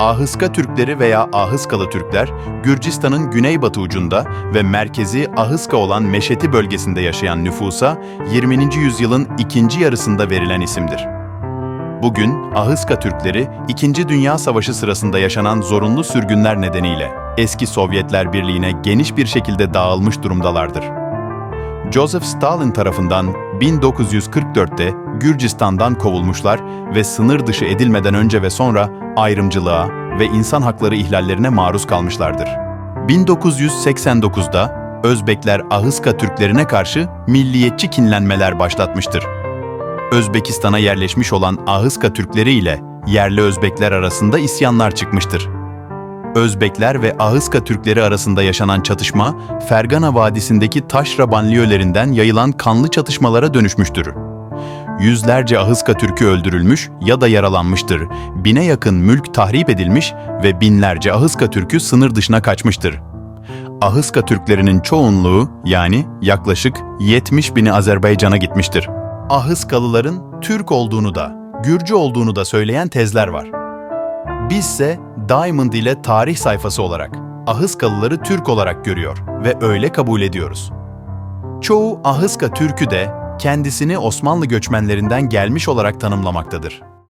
Ahıska Türkleri veya Ahıskalı Türkler, Gürcistan'ın güneybatı ucunda ve merkezi Ahıska olan Meşeti bölgesinde yaşayan nüfusa 20. yüzyılın ikinci yarısında verilen isimdir. Bugün Ahıska Türkleri, İkinci Dünya Savaşı sırasında yaşanan zorunlu sürgünler nedeniyle eski Sovyetler Birliği'ne geniş bir şekilde dağılmış durumdalardır. Joseph Stalin tarafından 1944'te Gürcistan'dan kovulmuşlar ve sınır dışı edilmeden önce ve sonra ayrımcılığa ve insan hakları ihlallerine maruz kalmışlardır. 1989'da Özbekler Ahıska Türklerine karşı milliyetçi kinlenmeler başlatmıştır. Özbekistan'a yerleşmiş olan Ahıska Türkleri ile yerli Özbekler arasında isyanlar çıkmıştır. Özbekler ve Ahıska Türkleri arasında yaşanan çatışma, Fergana Vadisi'ndeki taşra banliyölerinden yayılan kanlı çatışmalara dönüşmüştür. Yüzlerce Ahıska Türk'ü öldürülmüş ya da yaralanmıştır. Bine yakın mülk tahrip edilmiş ve binlerce Ahıska Türk'ü sınır dışına kaçmıştır. Ahıska Türklerinin çoğunluğu yani yaklaşık 70 bini Azerbaycan'a gitmiştir. Ahıskalıların Türk olduğunu da, Gürcü olduğunu da söyleyen tezler var. Bizse Diamond ile tarih sayfası olarak Ahıskalıları Türk olarak görüyor ve öyle kabul ediyoruz. Çoğu Ahıska Türk'ü de kendisini Osmanlı göçmenlerinden gelmiş olarak tanımlamaktadır.